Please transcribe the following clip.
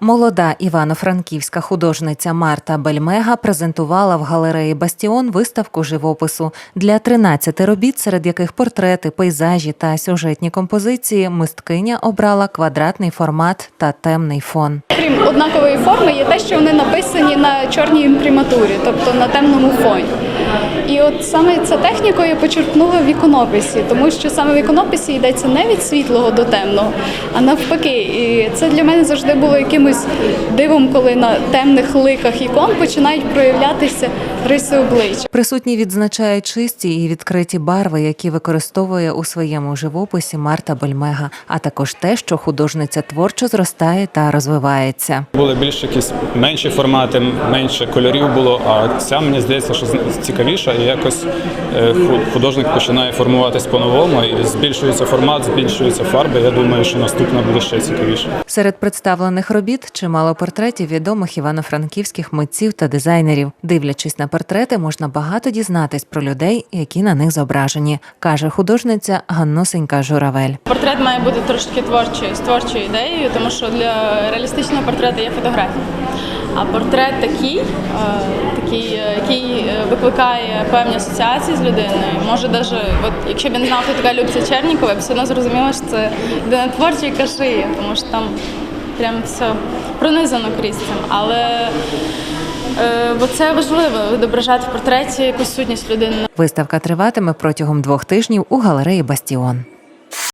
Молода івано-франківська художниця Марта Бельмега презентувала в галереї Бастіон виставку живопису для 13 робіт, серед яких портрети, пейзажі та сюжетні композиції. Мисткиня обрала квадратний формат та темний фон. Крім однакової форми, є те, що вони написані на чорній імприматурі, тобто на темному фоні. І от саме ця техніку я почерпнула в іконописі, тому що саме в іконописі йдеться не від світлого до темного, а навпаки. І це для мене завжди було якимось дивом, коли на темних ликах ікон починають проявлятися риси обличчя. Присутні відзначають чисті і відкриті барви, які використовує у своєму живописі Марта Бельмега, а також те, що художниця творчо зростає та розвивається. Були більш якісь менші формати, менше кольорів було. А ця мені здається, що цікавіша, і якось е, художник починає формуватись по-новому, і збільшується формат, збільшуються фарби. Я думаю, що наступна буде ще цікавіше. Серед представлених робіт чимало портретів відомих івано-франківських митців та дизайнерів. Дивлячись на портрети, можна багато дізнатись про людей, які на них зображені, каже художниця Ганнусенька Журавель. Портрет має бути трошки творчою, з творчою ідеєю, тому що для реалістичного портрета є фотографія. А портрет такий, е, такий, який е, викликає певні асоціації з людиною. Може, навіть, от, якщо б я не знав, хто така Любця Чернікова, я б все одно зрозуміла, що це людина творча, яка тому що там прям все пронизано крізь цим. Але е, бо це важливо відображати в портреті якусь сутність людини. Виставка триватиме протягом двох тижнів у галереї Бастіон.